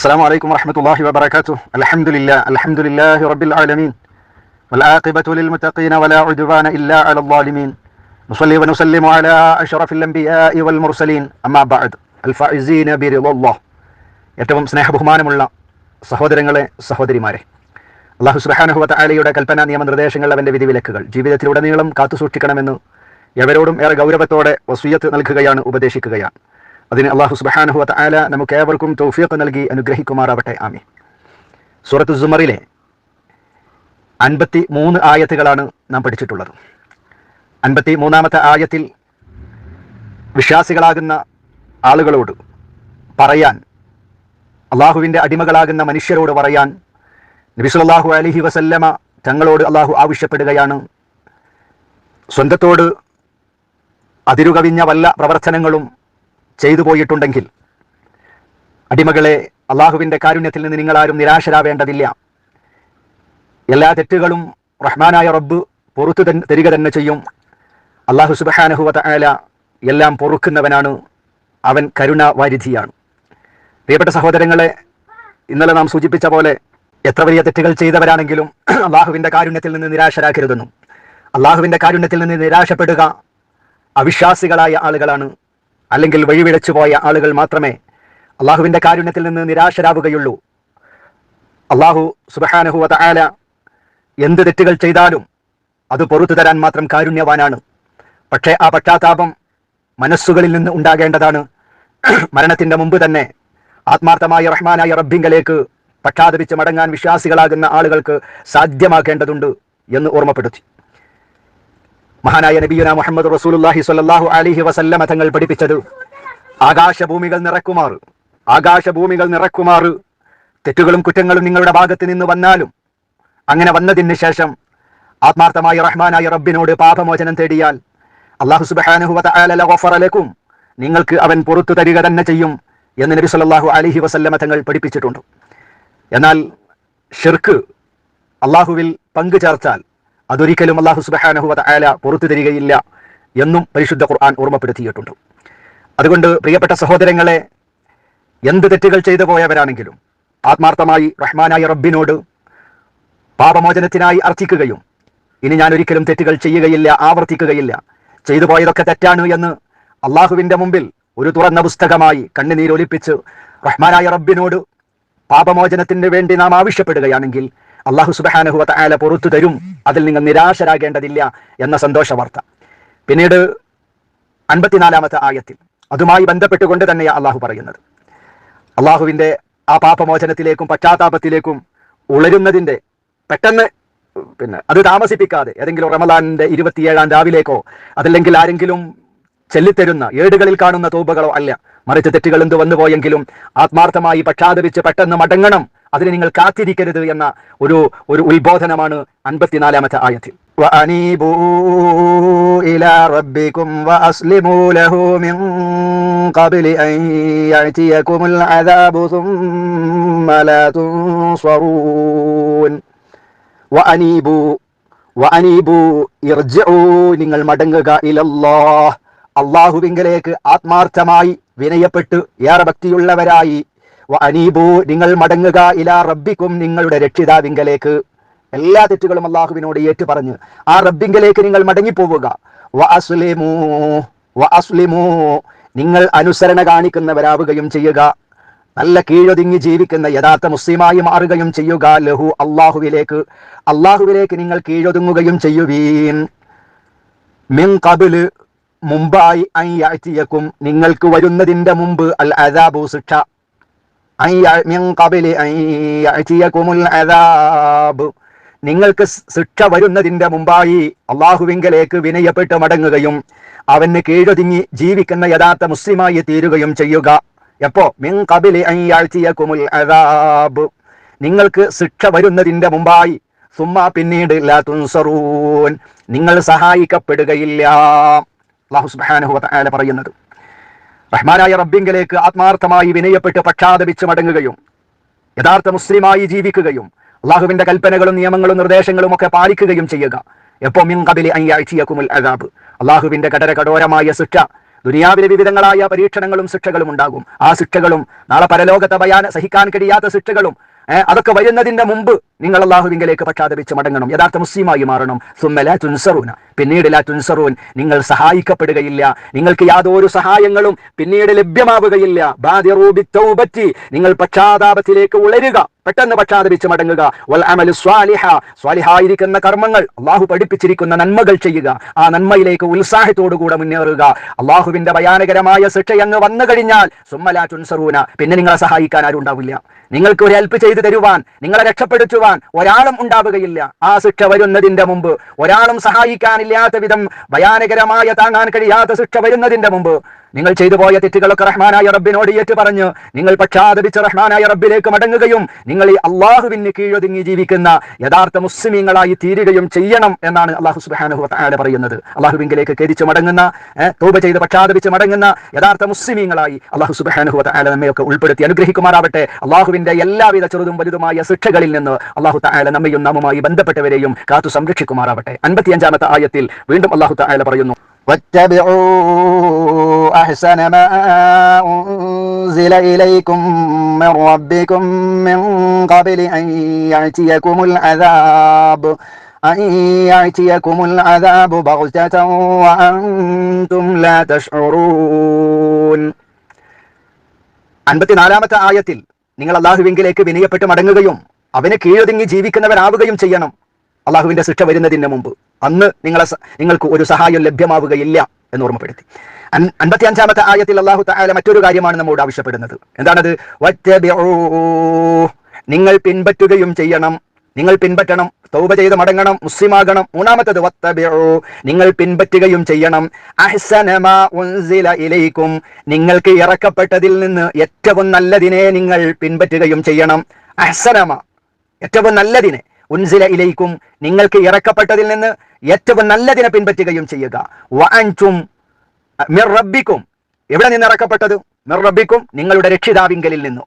السلام عليكم ورحمة الله وبركاته الحمد لله الحمد لله رب العالمين والعاقبة للمتقين ولا عدوان إلا على الظالمين نصلي ونسلم على أشرف الأنبياء والمرسلين أما بعد الفائزين برضا الله ഏറ്റവും സ്നേഹബഹുമാനമുള്ള സഹോദരങ്ങളെ സഹോദരിമാരെ അള്ളാഹു സുബാനുഹുവത്ത ആലയുടെ കൽപ്പന നിയമനിർദ്ദേശങ്ങൾ അവൻ്റെ വിധിവിലക്കുകൾ ജീവിതത്തിലുടനീളം കാത്തുസൂക്ഷിക്കണമെന്ന് എവരോടും ഏറെ ഗൗരവത്തോടെ വസൂയത്ത് നൽകുകയാണ് ഉപദേശിക്കുകയാണ് അതിന് അള്ളാഹു സുബാനുഹുവത്ത ആല നമുക്ക് ഏവർക്കും തൗഫീഖ് നൽകി അനുഗ്രഹിക്കുമാറാവട്ടെ. ആമി സൂറത്ത് സുമറിലെ അൻപത്തി മൂന്ന് ആയത്തുകളാണ് നാം പഠിച്ചിട്ടുള്ളത്. അൻപത്തി മൂന്നാമത്തെ ആയത്തിൽ വിശ്വാസികളാകുന്ന ആളുകളോട് പറയാൻ അള്ളാഹുവിന്റെ അടിമകളാകുന്ന മനുഷ്യരോട് പറയാൻ നബിസുല്ലാഹു അലഹി വസല്ലമ തങ്ങളോട് അള്ളാഹു ആവശ്യപ്പെടുകയാണ്. സ്വന്തത്തോട് അതിരുകവിഞ്ഞ വല്ല പ്രവർത്തനങ്ങളും ചെയ്തു പോയിട്ടുണ്ടെങ്കിൽ അടിമകളെ അള്ളാഹുവിന്റെ കാരുണ്യത്തിൽ നിന്ന് നിങ്ങളാരും നിരാശരാവേണ്ടതില്ല. എല്ലാ തെറ്റുകളും റഹ്മാനായ റബ്ബ് പൊറത്തു തരിക തന്നെ ചെയ്യും. അള്ളാഹു സുബഹാനഹുവത ആല എല്ലാം പൊറുക്കുന്നവനാണ്. അവൻ കരുണ വാരിധിയാണ്. പ്രിയപ്പെട്ട സഹോദരങ്ങളെ ഇന്നലെ നാം സൂചിപ്പിച്ച പോലെ എത്ര വലിയ തെറ്റുകൾ ചെയ്തവരാണെങ്കിലും അള്ളാഹുവിന്റെ കാരുണ്യത്തിൽ നിന്ന് നിരാശരാക്കരുതെന്നും. അള്ളാഹുവിന്റെ കാരുണ്യത്തിൽ നിന്ന് നിരാശപ്പെടുക അവിശ്വാസികളായ ആളുകളാണ്. അല്ലെങ്കിൽ വഴിവിഴച്ചു പോയ ആളുകൾ മാത്രമേ അള്ളാഹുവിന്റെ കാരുണ്യത്തിൽ നിന്ന് നിരാശരാവുകയുള്ളൂ. അള്ളാഹു സുബഹാനഹുവത ആല എന്ത് തെറ്റുകൾ ചെയ്താലും അത് പുറത്തു തരാൻ മാത്രം കാരുണ്യവാനാണ്. പക്ഷേ ആ പശ്ചാത്താപം മനസ്സുകളിൽ നിന്ന് ഉണ്ടാകേണ്ടതാണ്. മരണത്തിന്റെ മുമ്പ് തന്നെ ആത്മാർത്ഥമായ റഹ്മാനായ റബ്ബിങ്കലേക്ക് പക്ഷാതപിച്ച് മടങ്ങാൻ വിശ്വാസികളാകുന്ന ആളുകൾക്ക് സാധ്യമാക്കേണ്ടതുണ്ട് എന്ന് ഓർമ്മപ്പെടുത്തി. മഹാനായ നബിയുന മുഹമ്മദ് റസൂലുല്ലാഹി സ്വല്ലല്ലാഹു അലൈഹി വസല്ലമ തങ്ങൾ പഠിപ്പിച്ചത് ആകാശഭൂമികൾ നിറക്കുമാറ് ആകാശഭൂമികൾ നിറക്കുമാറ് തെറ്റുകളും കുറ്റങ്ങളും നിങ്ങളുടെ ഭാഗത്ത് നിന്ന് വന്നാലും അങ്ങനെ വന്നതിന് ശേഷം ആത്മാർത്ഥമായ റഹ്മാനായ റബ്ബിനോട് പാപമോചനം തേടിയാൽ അള്ളാഹു സുബാനുഹുവലക്കും നിങ്ങൾക്ക് അവൻ പുറത്തു തരിക തന്നെ ചെയ്യും എന്ന് നബി സല്ലാഹു അലൈഹി വസല്ലമ തങ്ങൾ പഠിപ്പിച്ചിട്ടുണ്ട്. എന്നാൽ ഷിർക്ക് അള്ളാഹുവിൽ പങ്കു ചേർത്താൽ അതൊരിക്കലും അള്ളാഹു സുബാനുഹുവത ആല പുറത്തു തരികയില്ല എന്നും പരിശുദ്ധ ഖുർആൻ ഓർമ്മപ്പെടുത്തിയിട്ടുണ്ട്. അതുകൊണ്ട് പ്രിയപ്പെട്ട സഹോദരങ്ങളെ എന്ത് തെറ്റുകൾ ചെയ്തു പോയവരാണെങ്കിലും ആത്മാർത്ഥമായി റഹ്മാനായ റബ്ബിനോട് പാപമോചനത്തിനായി അർത്ഥിക്കുകയും ഇനി ഞാൻ ഒരിക്കലും തെറ്റുകൾ ചെയ്യുകയില്ല ആവർത്തിക്കുകയില്ല. ചെയ്തു പോയതൊക്കെ തെറ്റാണ് എന്ന് അള്ളാഹുവിന്റെ മുമ്പിൽ ഒരു തുറന്ന പുസ്തകമായി കണ്ണുനീരൊലിപ്പിച്ച് റഹ്മാനായ റബ്ബിനോട് പാപമോചനത്തിന് വേണ്ടി നാം ആവശ്യപ്പെടുകയാണെങ്കിൽ അള്ളാഹു സുബാനഹുവത്ത ആല പുറത്തു തരും. അതിൽ നിങ്ങൾ നിരാശരാകേണ്ടതില്ല എന്ന സന്തോഷ വാർത്ത പിന്നീട് അൻപത്തിനാലാമത്തെ ആയത്തിൽ അതുമായി ബന്ധപ്പെട്ടുകൊണ്ട് തന്നെയാണ് അള്ളാഹു പറയുന്നത്. അള്ളാഹുവിന്റെ ആ പാപമോചനത്തിലേക്കും പശ്ചാത്താപത്തിലേക്കും ഉളരുന്നതിന്റെ പെട്ടെന്ന് പിന്നെ അത് താമസിപ്പിക്കാതെ ഏതെങ്കിലും റമലാനിന്റെ ഇരുപത്തിയേഴാം രാവിലേക്കോ അതല്ലെങ്കിൽ ആരെങ്കിലും ചെല്ലിത്തരുന്ന ഏടുകളിൽ കാണുന്ന തോപകളോ അല്ല. മറിച്ച് തെറ്റുകൾ എന്ത് വന്നുപോയെങ്കിലും ആത്മാർത്ഥമായി പക്ഷാതപിച്ച് പെട്ടെന്ന് മടങ്ങണം. അതിനെ നിങ്ങൾ കാത്തിരിക്കരുത് എന്ന ഒരു ഒരു ഉത്ബോധനമാണ് അൻപത്തിനാലാമത്തെ ആയത്തിൽ. നിങ്ങൾ മടങ്ങുക ഇലല്ലാ അള്ളാഹുവിങ്കലേക്ക് ആത്മാർത്ഥമായി വിനയപ്പെട്ട് ഏറെ ഭക്തിയുള്ളവരായി വഅനീബു നിങ്ങൾ മടങ്ങുക ഇലാ റബ്ബിക്കും നിങ്ങളുടെ രക്ഷിതാവിങ്കലേക്ക്. എല്ലാ തെറ്റുകളും അള്ളാഹുവിനോട് ഏറ്റു പറഞ്ഞ് ആ റബ്ബിങ്കലേക്ക് നിങ്ങൾ മടങ്ങിപ്പോവുക. നിങ്ങൾ അനുസരണ കാണിക്കുന്നവരാവുകയും ചെയ്യുക. നല്ല കീഴൊതുങ്ങി ജീവിക്കുന്ന യഥാർത്ഥ മുസ്ലിമായി മാറുകയും ചെയ്യുക. ലഹു അള്ളാഹുവിലേക്ക് അള്ളാഹുവിലേക്ക് നിങ്ങൾ കീഴൊതുങ്ങുകയും ചെയ്യുവീൻ. മിൻ കബിൽ മുമ്പായി അയ്യാഴ്ചയക്കും നിങ്ങൾക്ക് വരുന്നതിന്റെ മുമ്പ് അൽ അദാബു ശിക്ഷ അയ്യ- മിൻ കബിൽ അയ്യാഴ്ചയക്കുമുൽ അദാബ് നിങ്ങൾക്ക് ശിക്ഷ വരുന്നതിന്റെ മുമ്പായി അള്ളാഹുവിങ്കലേക്ക് വിനയപ്പെട്ട് മടങ്ങുകയും അവന് കീഴൊതുങ്ങി ജീവിക്കുന്ന യഥാർത്ഥ മുസ്ലിമായി തീരുകയും ചെയ്യുക. എപ്പോ? മിൻ കബിലി അയ്യാഴ്ചയക്കുമുൽ അദാബ്. നിങ്ങൾക്ക് ശിക്ഷ വരുന്നതിന്റെ മുമ്പായി. സുമ്മ പിന്നീട് ലാ നിങ്ങൾ സഹായിക്കപ്പെടുകയില്ല. അള്ളാഹു സുബ്ഹാനഹു വതആല പറയുന്നത്. റഹ്മാനായ റബ്ബിങ്കലേക്ക് ആത്മാർത്ഥമായി വിനയപ്പെട്ട് പക്ഷാതപിച്ച് മടങ്ങുകയും യഥാർത്ഥ മുസ്ലിമായി ജീവിക്കുകയും അള്ളാഹുവിന്റെ കൽപ്പനകളും നിയമങ്ങളും നിർദ്ദേശങ്ങളും ഒക്കെ പാലിക്കുകയും ചെയ്യുക. എപ്പോ മിൻ കബിലി അയ്യാഴ്ചയക്കുമുൽ അദാബ്. അള്ളാഹുവിന്റെ കടര കടോരമായ ശിക്ഷ. ദുനിയാവിലെ വിവിധങ്ങളായ പരീക്ഷണങ്ങളും ശിക്ഷകളും ഉണ്ടാകും. ആ ശിക്ഷകളും നാളെ പരലോകത്തെ ഭയാന സഹിക്കാൻ കഴിയാത്ത ശിക്ഷകളും അതൊക്കെ വരുന്നതിന്റെ മുമ്പ് നിങ്ങൾ അള്ളാഹുവിങ്കലേക്ക് പ്രഖ്യാപിച്ച് മടങ്ങണം. യഥാർത്ഥ മുസ്ലിമായി മാറണം. സുമ്മല തുൻസറൂന. പിന്നീട് ലാ തുൻസറൂൻ. നിങ്ങൾ സഹായിക്കപ്പെടുകയില്ല. നിങ്ങൾക്ക് യാതൊരു സഹായങ്ങളും പിന്നീട് ലഭ്യമാവുകയില്ല. പറ്റി നിങ്ങൾ പക്ഷാതാപത്തിലേക്ക് ഉളരുക പെട്ടെന്ന് പക്ഷാതപിച്ച് മടങ്ങുക. സ്വാലിഹായിരിക്കുന്ന കർമ്മങ്ങൾ അള്ളാഹു പഠിപ്പിച്ചിരിക്കുന്ന നന്മകൾ ചെയ്യുക. ആ നന്മയിലേക്ക് ഉത്സാഹത്തോടുകൂടെ മുന്നേറുക. അള്ളാഹുവിന്റെ ഭയാനകരമായ ശിക്ഷ അങ്ങ് വന്നു കഴിഞ്ഞാൽ സുമ്മലാ ചുൻസറൂന പിന്നെ നിങ്ങളെ സഹായിക്കാൻ ആരും ഉണ്ടാവില്ല. നിങ്ങൾക്ക് ഒരു ഹെൽപ്പ് ചെയ്തു തരുവാൻ നിങ്ങളെ രക്ഷപ്പെടുത്തുവാൻ ഒരാളും ഉണ്ടാവുകയില്ല. ആ ശിക്ഷ വരുന്നതിന്റെ മുമ്പ് ഒരാളും സഹായിക്കാനില്ലാത്ത വിധം ഭയാനകരമായ താങ്ങാൻ കഴിയാത്ത ശിക്ഷ വരുന്നതിന്റെ മുമ്പ് നിങ്ങൾ ചെയ്തു പോയ തെറ്റുകളൊക്കെ റഹ്മാനായ റബ്ബിനോട് ഏറ്റു പറഞ്ഞ് നിങ്ങൾ പക്ഷാതപിച്ച റഹ്മാനായ റബ്ബിലേക്ക് മടങ്ങുകയും നിങ്ങൾ ഈ അള്ളാഹുവിന് കീഴൊതുങ്ങി ജീവിക്കുന്ന യഥാർത്ഥ മുസ്ലിമീങ്ങളായി തീരുകയും ചെയ്യണം എന്നാണ് അള്ളാഹു സുബാനുഹു താല പറയുന്നത് അള്ളാഹുവിങ്കിലേക്ക് കരിച്ചു മടങ്ങുന്ന ഏഹ്, തൗബ ചെയ്ത് പക്ഷാതപിച്ച് മടങ്ങുന്ന യഥാർത്ഥ മുസ്ലിമീങ്ങളായി അള്ളാഹു സുബാനുഹു താല നമ്മയൊക്കെ ഉൾപ്പെടുത്തി അനുഗ്രഹിക്കുമാറാവട്ടെ അള്ളാഹുവിന്റെ എല്ലാവിധ ചെറുതും വലുതുമായ ശിക്ഷകളിൽ നിന്ന് അള്ളാഹു താല നമ്മയും നാമുമായി ബന്ധപ്പെട്ടവരെയും കാത്തു സംരക്ഷിക്കുമാറാവട്ടെ അൻപത്തിയഞ്ചാമത്തെ ആയത്തിൽ വീണ്ടും അള്ളാഹു താല പറയുന്നു واتبعوا أحسن ما أنزل إليكم من ربكم من قبل أن يأتيكم العذاب أن يأتيكم العذاب بغتة وأنتم لا تشعرون അൻപത്തിനാലാമത്തെ ആയത്തിൽ നിങ്ങൾ അള്ളാഹുവിങ്കിലേക്ക് വിനയപ്പെട്ട് മടങ്ങുകയും അവന് കീഴൊതുങ്ങി ജീവിക്കുന്നവരാവുകയും ചെയ്യണം അള്ളാഹുവിന്റെ ശിക്ഷ വരുന്നതിന് മുമ്പ് അന്ന് നിങ്ങളെ സ- നിങ്ങൾക്ക് ഒരു സഹായം ലഭ്യമാവുകയില്ല എന്ന് ഓർമ്മപ്പെടുത്തി അൻ- അൻപത്തി അഞ്ചാമത്തെ ആയത്തിൽ അള്ളാഹു താല മറ്റൊരു കാര്യമാണ് നമ്മോട് ആവശ്യപ്പെടുന്നത്. എന്താണത്. നിങ്ങൾ പിൻപറ്റുകയും ചെയ്യണം. നിങ്ങൾ പിൻപറ്റണം. തൗബ ചെയ്ത് മടങ്ങണം. മുസ്ലിമാകണം. മൂന്നാമത്തത് വത്തബിഊ. നിങ്ങൾ പിൻപറ്റുകയും ചെയ്യണം. അഹ്സനമാ ഉൻസില ഇലൈക്കും. നിങ്ങൾക്ക് ഇറക്കപ്പെട്ടതിൽ നിന്ന് ഏറ്റവും നല്ലതിനെ നിങ്ങൾ പിൻപറ്റുകയും ചെയ്യണം. അഹ്സനമ ഏറ്റവും നല്ലതിനെ ഉൻസില ഇലൈക്കും. നിങ്ങൾക്ക് ഇറക്കപ്പെട്ടതിൽ നിന്ന് ഏറ്റവും നല്ലതിനെ പിൻപറ്റുകയും ചെയ്യുക. വഅൻതും മിർ എവിടെ നിന്ന് ഇറക്കപ്പെട്ടത് മിർ നിങ്ങളുടെ രക്ഷിതാവിങ്കലിൽ നിന്നു.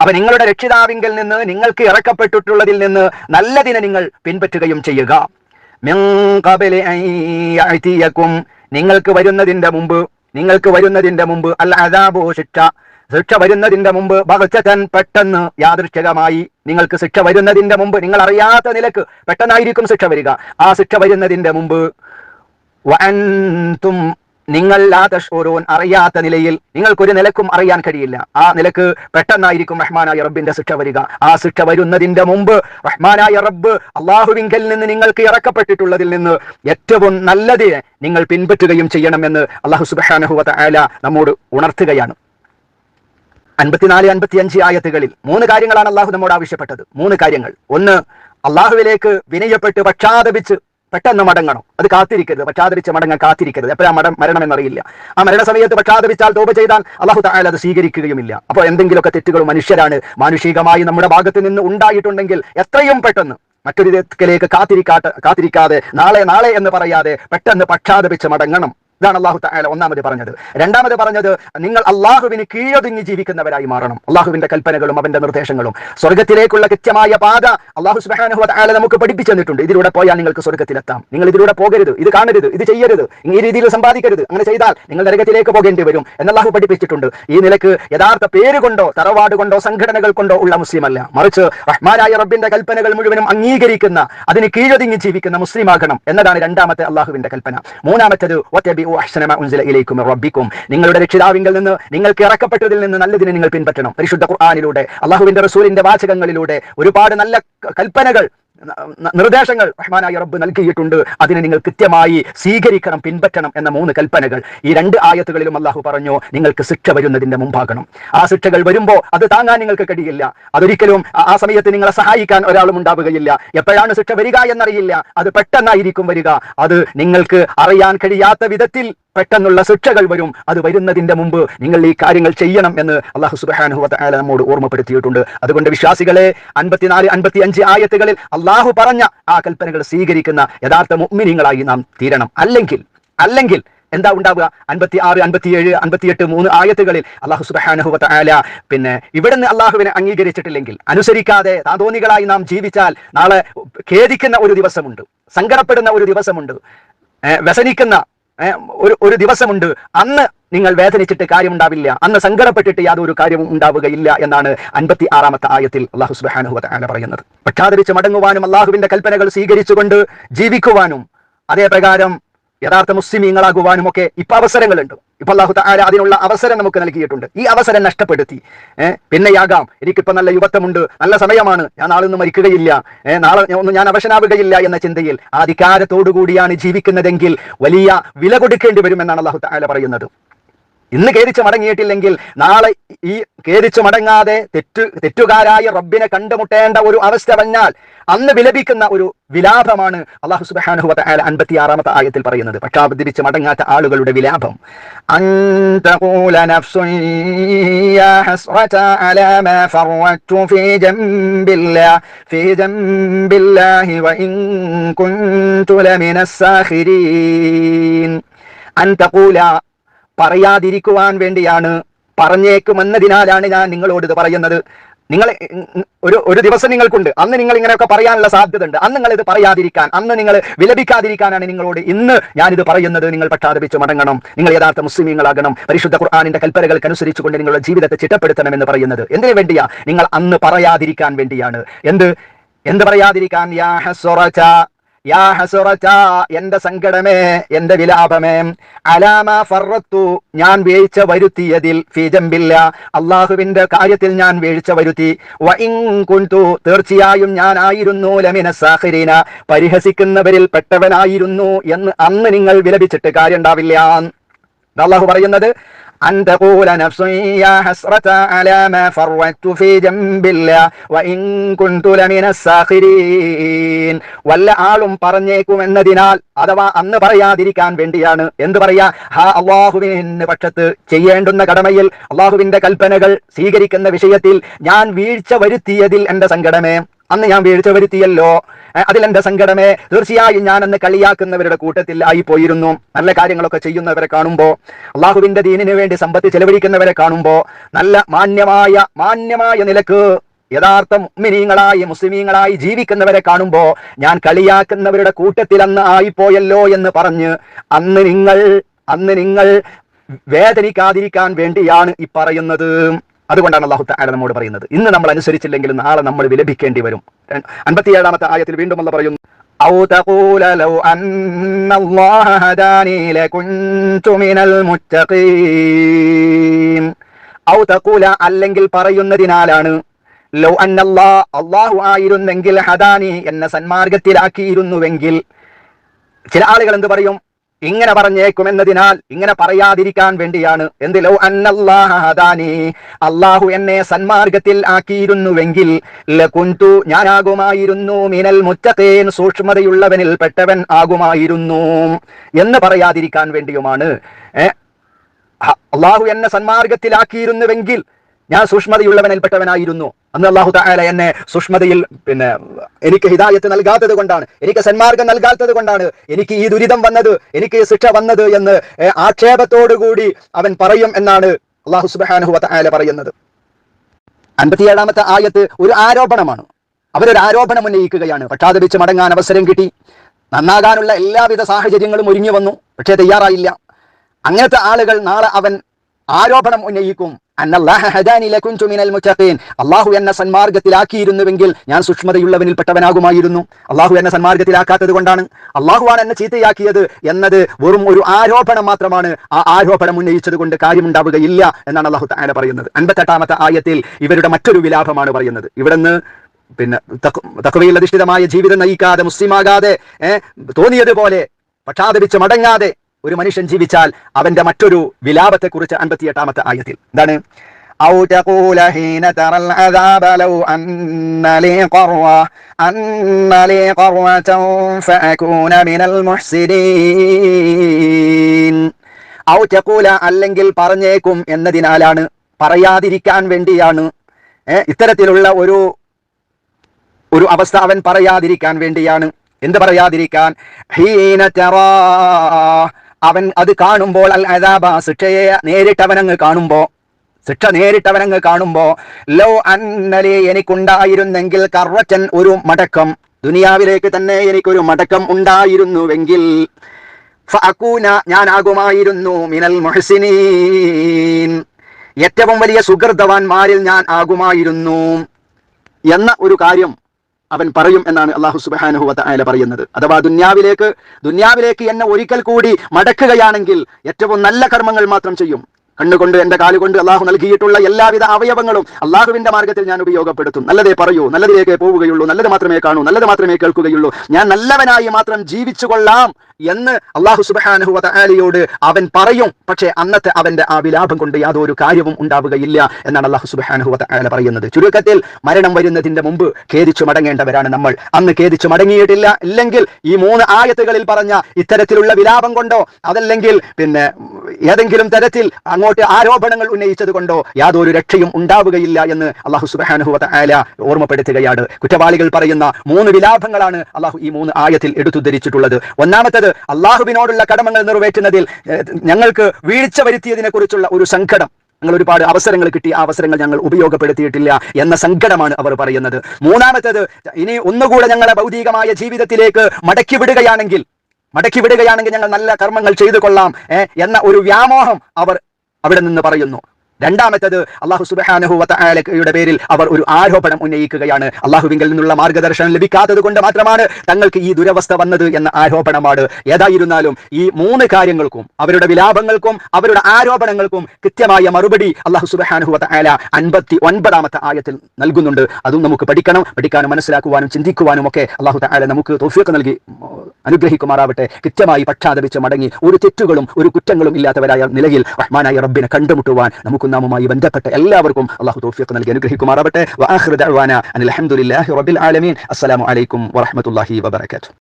അപ്പൊ നിങ്ങളുടെ രക്ഷിതാവിങ്കൽ നിന്ന് നിങ്ങൾക്ക് ഇറക്കപ്പെട്ടിട്ടുള്ളതിൽ നിന്ന് നല്ലതിനെ നിങ്ങൾ പിൻപറ്റുകയും ചെയ്യുക. നിങ്ങൾക്ക് വരുന്നതിന്റെ മുമ്പ് നിങ്ങൾക്ക് വരുന്നതിന്റെ മുമ്പ് അൽ അദാബു ശിക്ഷ. ശിക്ഷ വരുന്നതിന്റെ മുമ്പ് ഭഗച്ചതൻ പെട്ടെന്ന് യാദൃശ്ചികമായി നിങ്ങൾക്ക് ശിക്ഷ വരുന്നതിന്റെ മുമ്പ് നിങ്ങൾ അറിയാത്ത നിലയ്ക്ക് പെട്ടെന്നായിരിക്കും ശിക്ഷ വരിക. ആ ശിക്ഷ വരുന്നതിന്റെ മുമ്പ് നിങ്ങൾ ലാ തഷ്ഊറൂൻ അറിയാത്ത നിലയിൽ നിങ്ങൾക്കൊരു നിലക്കും അറിയാൻ കഴിയില്ല. ആ നിലയ്ക്ക് പെട്ടെന്നായിരിക്കും റഹ്മാനായ റബ്ബിന്റെ ശിക്ഷ വരിക. ആ ശിക്ഷ വരുന്നതിന്റെ മുമ്പ് റഹ്മാനായ റബ്ബ് അള്ളാഹുവിങ്കൽ നിന്ന് നിങ്ങൾക്ക് ഇറക്കപ്പെട്ടിട്ടുള്ളതിൽ നിന്ന് ഏറ്റവും നല്ലതിനെ നിങ്ങൾ പിൻപറ്റുകയും ചെയ്യണമെന്ന് അള്ളാഹു സുബാനഹുവത ആല നമ്മോട് ഉണർത്തുകയാണ്. അൻപത്തിനാല് അൻപത്തി അഞ്ച് ആയത്തുകളിൽ മൂന്ന് കാര്യങ്ങളാണ് അള്ളാഹു നമ്മോട് ആവശ്യപ്പെട്ടത്. മൂന്ന് കാര്യങ്ങൾ. ഒന്ന് അള്ളാഹുവിലേക്ക് വിനയപ്പെട്ട് പക്ഷാതപിച്ച് പെട്ടെന്ന് മടങ്ങണം. അത് കാത്തിരിക്കരുത്. പക്ഷാതപിച്ച് മടങ്ങാൻ കാത്തിരിക്കരുത്. എപ്പോഴാ മടം മരണം എന്നറിയില്ല ആ മരണസമയത്ത് പക്ഷാതപിച്ചാൽ തോപ ചെയ്താൽ അള്ളാഹു തായാൽ അത് സ്വീകരിക്കുകയുമില്ല. അപ്പോൾ എന്തെങ്കിലുമൊക്കെ തെറ്റുകൾ മനുഷ്യരാണ്. മാനുഷികമായി നമ്മുടെ ഭാഗത്ത് നിന്ന് ഉണ്ടായിട്ടുണ്ടെങ്കിൽ എത്രയും പെട്ടെന്ന് മറ്റൊരു തെക്കിലേക്ക് കാത്തിരിക്കാത്ത കാത്തിരിക്കാതെ നാളെ നാളെ എന്ന് പറയാതെ പെട്ടെന്ന് പക്ഷാതപിച്ച് മടങ്ങണം. ഇതാണ് അള്ളാഹു താല ഒന്നാമത് പറഞ്ഞത്. രണ്ടാമത് പറഞ്ഞത് നിങ്ങൾ അള്ളാഹുവിന് കീഴൊതുങ്ങി ജീവിക്കുന്നവരായി മാറണം. അള്ളാഹുവിന്റെ കൽപ്പനകളും അവന്റെ നിർദ്ദേശങ്ങളും. സ്വർഗത്തിലേക്കുള്ള കൃത്യമായ പാത അള്ളാഹു സുബാനഹു താല നമുക്ക് പഠിപ്പിച്ചു ഇതിലൂടെ പോയാൽ നിങ്ങൾക്ക് സ്വർഗത്തിലെത്താം നിങ്ങൾ ഇതിലൂടെ പോകരുത് ഇത് കാണരുത് ഇത് ചെയ്യരുത് ഈ രീതിയിൽ സമ്പാദിക്കരുത്. അങ്ങനെ ചെയ്താൽ നിങ്ങൾ നരകത്തിലേക്ക് പോകേണ്ടി വരും എന്ന് അള്ളാഹു പഠിപ്പിച്ചിട്ടുണ്ട്. ഈ നിലയ്ക്ക് യഥാർത്ഥ പേര് കൊണ്ടോ തറവാട് കൊണ്ടോ സംഘടനകൾ കൊണ്ടോ ഉള്ള മുസ്ലിം അല്ല മറിച്ച് റഹ്മാനായ റബ്ബിന്റെ കൽപ്പനകൾ മുഴുവനും അംഗീകരിക്കുന്ന അതിന് കീഴൊതുങ്ങി ജീവിക്കുന്ന മുസ്ലിം ആകണം എന്നതാണ് രണ്ടാമത്തെ അള്ളാഹുവിന്റെ കൽപ്പന. മൂന്നാമത്തേത് വത്തബിഉ അഹ്സന മാ ഉൻസില ഇലൈക്കും റബ്ബിക്കും. നിങ്ങളുടെ രക്ഷിതാവിങ്കിൽ നിന്ന് നിങ്ങൾക്ക് ഇറക്കപ്പെട്ടതിൽ നിന്ന് നല്ലതിനെ നിങ്ങൾ പിൻപറ്റണം. പരിശുദ്ധ ഖുർആാനിലൂടെ അള്ളാഹുവിന്റെ റസൂലിന്റെ വാചകങ്ങളിലൂടെ ഒരുപാട് നല്ല കൽപ്പനകൾ നിർദ്ദേശങ്ങൾ റഹ്മാനായ റബ്ബ് നൽകിയിട്ടുണ്ട്. അതിനെ നിങ്ങൾ കൃത്യമായി സ്വീകരിക്കണം പിൻപറ്റണം എന്ന മൂന്ന് കൽപ്പനകൾ ഈ രണ്ട് ആയത്തുകളിലും അള്ളാഹു പറഞ്ഞു നിങ്ങൾക്ക് ശിക്ഷ വരുന്നതിന്റെ മുമ്പാകണം. ആ ശിക്ഷകൾ വരുമ്പോൾ അത് താങ്ങാൻ നിങ്ങൾക്ക് കഴിയില്ല. അതൊരിക്കലും ആ- സമയത്ത് നിങ്ങളെ സഹായിക്കാൻ ഒരാളും ഉണ്ടാവുകയില്ല. എപ്പോഴാണ് ശിക്ഷ വരിക എന്നറിയില്ല. അത് പെട്ടെന്നായിരിക്കും വരിക. അത് നിങ്ങൾക്ക് അറിയാൻ കഴിയാത്ത വിധത്തിൽ പെട്ടെന്നുള്ള ശിക്ഷകൾ വരും. അത് വരുന്നതിന്റെ മുമ്പ് നിങ്ങൾ ഈ കാര്യങ്ങൾ ചെയ്യണം എന്ന് അള്ളാഹു സുബാനുഹു ആല നമ്മോട് ഓർമ്മപ്പെടുത്തിയിട്ടുണ്ട്. അതുകൊണ്ട് വിശ്വാസികളെ അൻപത്തിനാല് അൻപത്തി അഞ്ച് ആയത്തുകളിൽ അള്ളാഹു പറഞ്ഞ ആ കൽപ്പനകൾ സ്വീകരിക്കുന്ന യഥാർത്ഥ മുഗ്മിനിങ്ങളായി നാം തീരണം. അല്ലെങ്കിൽ അല്ലെങ്കിൽ എന്താ ഉണ്ടാവുക? അൻപത്തി ആറ് അൻപത്തിയേഴ് അൻപത്തിയെട്ട് മൂന്ന് ആയത്തുകളിൽ അള്ളാഹു സുബാനഹു ആല പിന്നെ ഇവിടുന്ന് അള്ളാഹുവിനെ അംഗീകരിച്ചിട്ടില്ലെങ്കിൽ അനുസരിക്കാതെ താതോന്നികളായി നാം ജീവിച്ചാൽ നാളെ ഖേദിക്കുന്ന ഒരു ദിവസമുണ്ട്. സങ്കടപ്പെടുന്ന ഒരു ദിവസമുണ്ട്. വ്യസനിക്കുന്ന ഒരു ഒരു ദിവസമുണ്ട്. അന്ന് നിങ്ങൾ വേദനിച്ചിട്ട് കാര്യമുണ്ടാവില്ല. അന്ന് സങ്കടപ്പെട്ടിട്ട് യാതൊരു കാര്യവും ഉണ്ടാവുകയില്ല എന്നാണ് അൻപത്തി ആറാമത്തെ ആയത്തിൽ അള്ളാഹു സുബാനുഹു ആല പറയുന്നത്. പ്രഖ്യാപിച്ച് മടങ്ങുവാനും അള്ളാഹുവിന്റെ കൽപ്പനകൾ സ്വീകരിച്ചുകൊണ്ട് ജീവിക്കുവാനും അതേ പ്രകാരം യഥാർത്ഥ മുസ്ലിമീങ്ങളാകുവാനും ഒക്കെ ഇപ്പൊ അവസരങ്ങളുണ്ട്. ഇപ്പൊ അള്ളാഹു താല അതിനുള്ള അവസരം നമുക്ക് നൽകിയിട്ടുണ്ട്. ഈ അവസരം നഷ്ടപ്പെടുത്തി. പിന്നെയാകാം. എനിക്കിപ്പോ നല്ല യുവത്വമുണ്ട്. നല്ല സമയമാണ്. ഞാൻ നാളെ ഒന്നും മരിക്കുകയില്ല. നാളെ ഒന്നും ഞാൻ അവശനാവുകയില്ല എന്ന ചിന്തയിൽ ആ കൂടിയാണ് ജീവിക്കുന്നതെങ്കിൽ വലിയ വില കൊടുക്കേണ്ടി വരുമെന്നാണ് അള്ളാഹു താല പറയുന്നത്. ഇന്ന് കേരിച്ച് മടങ്ങിയിട്ടില്ലെങ്കിൽ നാളെ ഈ കേരിച്ച് മടങ്ങാതെ തെറ്റു തെറ്റുകാരായ റബ്ബിനെ കണ്ടുമുട്ടേണ്ട ഒരു അവസ്ഥ വന്നാൽ അന്ന് വിലപിക്കുന്ന ഒരു വിലാപമാണ് അള്ളാഹു സുബാനുഹുബത്ത് അയാൾ അൻപത്തി ആറാമത്തെ ആയത്തിൽ പറയുന്നത്. പക്ഷാപതിരിച്ച് മടങ്ങാത്ത ആളുകളുടെ വിലാപം. അൻ തകൂല പറയാതിരിക്കുവാൻ വേണ്ടിയാണ് പറഞ്ഞേക്കുമെന്നതിനാലാണ് ഞാൻ നിങ്ങളോട് ഇത് പറയുന്നത്. നിങ്ങൾ ഒരു ഒരു ദിവസം നിങ്ങൾക്കുണ്ട്. അന്ന് നിങ്ങൾ ഇങ്ങനെയൊക്കെ പറയാനുള്ള സാധ്യത ഉണ്ട് അന്ന് നിങ്ങൾ ഇത് പറയാതിരിക്കാൻ അന്ന് നിങ്ങൾ വിലപിക്കാതിരിക്കാനാണ് നിങ്ങളോട് ഇന്ന് ഞാനിത് പറയുന്നത്. നിങ്ങൾ പക്ഷാതപിച്ച് മടങ്ങണം. നിങ്ങൾ യഥാർത്ഥ മുസ്ലിമീങ്ങളാകണം. പരിശുദ്ധ ഖുർആാനിന്റെ കൽപ്പനകൾക്ക് അനുസരിച്ചുകൊണ്ട് നിങ്ങളുടെ ജീവിതത്തെ ചിട്ടപ്പെടുത്തണം എന്ന് പറയുന്നത്. എന്തിനു വേണ്ടിയാ? നിങ്ങൾ അന്ന് പറയാതിരിക്കാൻ വേണ്ടിയാണ്. എന്ത്? എന്ത് പറയാതിരിക്കാൻ? യാ ഹസുറച്ച എന്റെ സങ്കടമേ എന്റെ വിലാപമേ. അലാമ ഫറത്തു ഞാൻ വീഴ്ച വരുത്തിയതിൽ ഫീജമ്പില്ല അള്ളാഹുവിന്റെ കാര്യത്തിൽ ഞാൻ വീഴ്ച വരുത്തി. വ ഇൻ കുന്തു തീർച്ചയായും ഞാൻ ആയിരുന്നു ലമിന സാഹിരീന പരിഹസിക്കുന്നവരിൽ പെട്ടവനായിരുന്നു എന്ന് അന്ന് നിങ്ങൾ വിലപിച്ചിട്ട് കാര്യം ഉണ്ടാവില്ല അള്ളാഹു പറയുന്നത് أن تقول نفس يا حسرة على ما فرطت في جنب الله وإن كنت لمن الساخرين വല്ല ആളും പറഞ്ഞേക്കുമെന്നതിനാൽ അഥവാ അന്ന് പറയാതിരിക്കാൻ വേണ്ടിയാണ് എന്ത് പറയാ ഹാ അള്ളാഹുവിന് പക്ഷത്ത് ചെയ്യേണ്ടുന്ന കടമയിൽ അള്ളാഹുവിന്റെ കൽപ്പനകൾ സ്വീകരിക്കുന്ന വിഷയത്തിൽ ഞാൻ വീഴ്ച വരുത്തിയതിൽ എന്റെ സങ്കടമേ അന്ന് ഞാൻ വീഴ്ച വരുത്തിയല്ലോ അതിലെന്റെ സങ്കടമേ തീർച്ചയായും ഞാൻ അന്ന് കളിയാക്കുന്നവരുടെ കൂട്ടത്തിൽ ആയി പോയിരുന്നു നല്ല കാര്യങ്ങളൊക്കെ ചെയ്യുന്നവരെ കാണുമ്പോ അള്ളാഹുവിന്റെ ദീനിനു വേണ്ടി സമ്പത്ത് ചെലവഴിക്കുന്നവരെ കാണുമ്പോ നല്ല മാന്യമായ മാന്യമായ നിലയ്ക്ക് യഥാർത്ഥ മുഅ്മിനീങ്ങളായി മുസ്ലിമീങ്ങളായി ജീവിക്കുന്നവരെ കാണുമ്പോ ഞാൻ കളിയാക്കുന്നവരുടെ കൂട്ടത്തിൽ അന്ന് ആയിപ്പോയല്ലോ എന്ന് പറഞ്ഞ് അന്ന് നിങ്ങൾ അന്ന് നിങ്ങൾ വേദനിക്കാതിരിക്കാൻ വേണ്ടിയാണ് ഈ പറയുന്നത്. അതുകൊണ്ടാണ് അള്ളാഹു താല നമ്മോട് പറയുന്നത് ഇന്ന് നമ്മൾ അനുസരിച്ചില്ലെങ്കിൽ നാളെ നമ്മൾ വിലപിക്കേണ്ടി വരും അൻപത്തിയേഴാമത്തെ ആയത്തിൽ വീണ്ടും അല്ല പറയുന്നു أو تقول لو أن الله هداني لكنت من المتقين ഔ തഖൂല അല്ലെങ്കിൽ പറയുന്നതിനാലാണ് ലൗ അന്നല്ലാ അള്ളാഹു ആയിരുന്നെങ്കിൽ ഹദാനി എന്നെ സന്മാർഗത്തിലാക്കിയിരുന്നുവെങ്കിൽ ചില ആളുകൾ എന്ത് പറയും ഇങ്ങനെ പറഞ്ഞേക്കുമെന്നതിനാൽ ഇങ്ങനെ പറയാതിരിക്കാൻ വേണ്ടിയാണ്. എന്തിലോ ലൗ അന്നല്ലാഹ ഹദാനി. അള്ളാഹു എന്നെ സന്മാർഗത്തിൽ ആക്കിയിരുന്നുവെങ്കിൽ ലകുന്തു ഞാനാകുമായിരുന്നു. മിനൽ മുത്തഖീൻ സൂക്ഷ്മതയുള്ളവനിൽ പെട്ടവൻ ആകുമായിരുന്നു. എന്ന് പറയാതിരിക്കാൻ വേണ്ടിയുമാണ്. അള്ളാഹു എന്നെ സന്മാർഗത്തിലാക്കിയിരുന്നുവെങ്കിൽ ഞാൻ സൂക്ഷ്മതയുള്ളവനിൽപ്പെട്ടവനായിരുന്നു. അന്ന് അള്ളാഹു താല എന്നെ സൂക്ഷ്മതയിൽ പിന്നെ എനിക്ക് ഹിദായത്ത് നൽകാത്തത് കൊണ്ടാണ് എനിക്ക് സന്മാർഗം നൽകാത്തത് കൊണ്ടാണ് എനിക്ക് ഈ ദുരിതം വന്നത് എനിക്ക് ശിക്ഷ വന്നത് എന്ന് ആക്ഷേപത്തോടുകൂടി അവൻ പറയും എന്നാണ് അള്ളാഹു സുബാനുഹു താല പറയുന്നത്. അൻപത്തിയേഴാമത്തെ ആയത്ത് ഒരു ആരോപണമാണ്. അവരൊരു ആരോപണം ഉന്നയിക്കുകയാണ്. പക്ഷാതപിച്ച് മടങ്ങാൻ അവസരം കിട്ടി. നന്നാകാനുള്ള എല്ലാവിധ സാഹചര്യങ്ങളും ഒരുങ്ങി വന്നു. പക്ഷേ തയ്യാറായില്ല. അങ്ങനത്തെ ആളുകൾ നാളെ അവൻ ആരോപണം ഉന്നയിക്കും. അള്ളാഹു എന്നെ സന്മാർഗത്തിലാക്കിയിരുന്നുവെങ്കിൽ ഞാൻ സൂക്ഷ്മതയുള്ളവനിൽപ്പെട്ടവനാകുമായിരുന്നു. അള്ളാഹു എന്നെ സന്മാർഗത്തിലാക്കാത്തത് കൊണ്ടാണ്. അള്ളാഹുവാണ് എന്നെ ചീത്തയാക്കിയത് എന്നത് വെറും ഒരു ആരോപണം മാത്രമാണ്. ആ ആരോപണം ഉന്നയിച്ചത് കൊണ്ട് കാര്യമുണ്ടാവുകയില്ല എന്നാണ് അള്ളാഹു താല പറയുന്നത്. അൻപത്തെട്ടാമത്തെ ആയത്തിൽ ഇവരുടെ മറ്റൊരു വിലാപമാണ് പറയുന്നത്. ഇവിടുന്ന് പിന്നെ തക്കവയിൽ അധിഷ്ഠിതമായ ജീവിതം നയിക്കാതെ മുസ്ലിമാകാതെ തോന്നിയതുപോലെ പക്ഷാതപിച്ച് മടങ്ങാതെ ഒരു മനുഷ്യൻ ജീവിച്ചാൽ അവന്റെ മറ്റൊരു വിലാപത്തെക്കുറിച്ച് അൻപത്തിയെട്ടാമത്തെ ആയത്തിൽ എന്താണ് أو تقول حين ترى العذاب لو أن لي قروة أن لي قروة فأكون من المحسنين ഔ ചക്കൂല അല്ലെങ്കിൽ പറഞ്ഞേക്കും എന്നതിനാലാണ് പറയാതിരിക്കാൻ വേണ്ടിയാണ് ഏ, ഇത്തരത്തിലുള്ള ഒരു ഒരു അവസ്ഥ അവൻ പറയാതിരിക്കാൻ വേണ്ടിയാണ് എന്ത് പറയാതിരിക്കാൻ ഹീന തറാ അവൻ അത് കാണുമ്പോൾ അൽ അദാബ ശിക്ഷയെ നേരിട്ടവനങ്ങ് കാണുമ്പോ ശിക്ഷ നേരിട്ടവനങ്ങ് കാണുമ്പോ ലോ അന്നലെ എനിക്കുണ്ടായിരുന്നെങ്കിൽ കർവച്ചൻ ഒരു മടക്കം ദുനിയാവിലേക്ക് തന്നെ എനിക്കൊരു മടക്കം ഉണ്ടായിരുന്നുവെങ്കിൽ ഞാനാകുമായിരുന്നു മിനൽ മുഹ്സിനീൻ. ഏറ്റവും വലിയ സുഹൃതവാന്മാരിൽ ഞാൻ ആകുമായിരുന്നു. എന്ന ഒരു കാര്യം അവൻ പറയും എന്നാണ് അള്ളാഹു സുബാനുഹുവത്ത വല പറയുന്നത്. അഥവാ ദുന്യാവിലേക്ക് ദുന്യാവിലേക്ക് എന്നെ ഒരിക്കൽ കൂടി മടക്കുകയാണെങ്കിൽ ഏറ്റവും നല്ല കർമ്മങ്ങൾ മാത്രം ചെയ്യും. കണ്ണുകൊണ്ട് എന്റെ കാലുകൊണ്ട് അള്ളാഹു നൽകിയിട്ടുള്ള എല്ലാവിധ അവയവങ്ങളും അള്ളാഹുവിന്റെ മാർഗത്തിൽ ഞാൻ ഉപയോഗപ്പെടുത്തും. നല്ലതേ പറയൂ നല്ലതിലേക്കേ പോവുകയുള്ളൂ നല്ലത് മാത്രമേ കാണൂ നല്ലത് മാത്രമേ കേൾക്കുകയുള്ളൂ. ഞാൻ നല്ലവനായി മാത്രം ജീവിച്ചു കൊള്ളാം എന്ന് അള്ളാഹു സുബാനഹുവത ആലിയോട് അവൻ പറയും. പക്ഷേ അന്നത്തെ അവന്റെ ആ വിലാപം കൊണ്ട് യാതൊരു കാര്യവും ഉണ്ടാവുകയില്ല എന്നാണ് അള്ളാഹു സുബാനഹുവത ആല പറയുന്നത്. ചുരുക്കത്തിൽ മരണം വരുന്നതിന്റെ മുമ്പ് ഖേദിച്ചു മടങ്ങേണ്ടവരാണ് നമ്മൾ. അന്ന് ഖേദിച്ചു മടങ്ങിയിട്ടില്ല. ഇല്ലെങ്കിൽ ഈ മൂന്ന് ആയത്തുകളിൽ പറഞ്ഞ ഇത്തരത്തിലുള്ള വിലാപം കൊണ്ടോ അതല്ലെങ്കിൽ പിന്നെ ഏതെങ്കിലും തരത്തിൽ അങ്ങോട്ട് ആരോപണങ്ങൾ ഉന്നയിച്ചത് കൊണ്ടോ യാതൊരു രക്ഷയും ഉണ്ടാവുകയില്ല എന്ന് അള്ളാഹു സുബാനഹുവത ആല ഓർമ്മപ്പെടുത്തുകയാണ്. കുറ്റവാളികൾ പറയുന്ന മൂന്ന് വിലാപങ്ങളാണ് അള്ളാഹു ഈ മൂന്ന് ആയത്തിൽ എടുത്തുദ്ധരിച്ചിട്ടുള്ളത്. ഒന്നാമത്തത് അള്ളാഹുവിനോടുള്ള കടമകൾ നിറവേറ്റുന്നതിൽ ഞങ്ങൾക്ക് വീഴ്ച വരുത്തിയതിനെ കുറിച്ചുള്ള ഒരു സങ്കടം. ഞങ്ങൾ ഒരുപാട് അവസരങ്ങൾ കിട്ടി. ആ അവസരങ്ങൾ ഞങ്ങൾ ഉപയോഗപ്പെടുത്തിയിട്ടില്ല എന്ന സങ്കടമാണ് അവർ പറയുന്നത്. മൂന്നാമത്തത് ഇനി ഒന്നുകൂടെ ഞങ്ങളെ ഭൗതികമായ ജീവിതത്തിലേക്ക് മടക്കി വിടുകയാണെങ്കിൽ മടക്കി വിടുകയാണെങ്കിൽ ഞങ്ങൾ നല്ല കർമ്മങ്ങൾ ചെയ്തു കൊള്ളാം എന്ന ഒരു വ്യാമോഹം അവർ അവിടെ നിന്ന് പറയുന്നു. രണ്ടാമത്തത് അള്ളാഹു സുബാനഹുവലയുടെ പേരിൽ അവർ ഒരു ആരോപണം ഉന്നയിക്കുകയാണ്. അള്ളാഹുവിങ്കിൽ നിന്നുള്ള മാർഗദർശനം ലഭിക്കാത്തത് കൊണ്ട് മാത്രമാണ് തങ്ങൾക്ക് ഈ ദുരവസ്ഥ വന്നത് എന്ന ആരോപണമാണ്. ഏതായിരുന്നാലും ഈ മൂന്ന് കാര്യങ്ങൾക്കും അവരുടെ വിലാപങ്ങൾക്കും അവരുടെ ആരോപണങ്ങൾക്കും കൃത്യമായ മറുപടി അള്ളാഹു സുബാനുഹുവല അൻപത്തി ഒൻപതാമത്തെ ആയത്തിൽ നൽകുന്നുണ്ട്. അതും നമുക്ക് പഠിക്കണം പഠിക്കാനും മനസ്സിലാക്കുവാനും ചിന്തിക്കുവാനും ഒക്കെ അള്ളാഹു താല നമുക്ക് തോഫിയൊക്കെ നൽകി അനുഗ്രഹിക്കുമാറാവട്ടെ. കൃത്യമായി പക്ഷാതപിച്ച് മടങ്ങി ഒരു തെറ്റുകളും ഒരു കുറ്റങ്ങളും ഇല്ലാത്തവരായ നിലയിൽ റഹ്മാനായ റബ്ബിനെ കണ്ടുമുട്ടുവാൻ നമുക്ക് നാമുമായി ബന്ധപ്പെട്ട എല്ലാവർക്കും അള്ളാഹു തോഫിയൊക്കെ നൽകി അനുഗ്രഹിക്കുമാറാവട്ടെ. ഹംദുലില്ലാഹി റബ്ബിൽ ആലമീൻ. അസ്സലാമു അലൈക്കും വറഹ്മത്തുള്ളാഹി വബറകാതുഹു.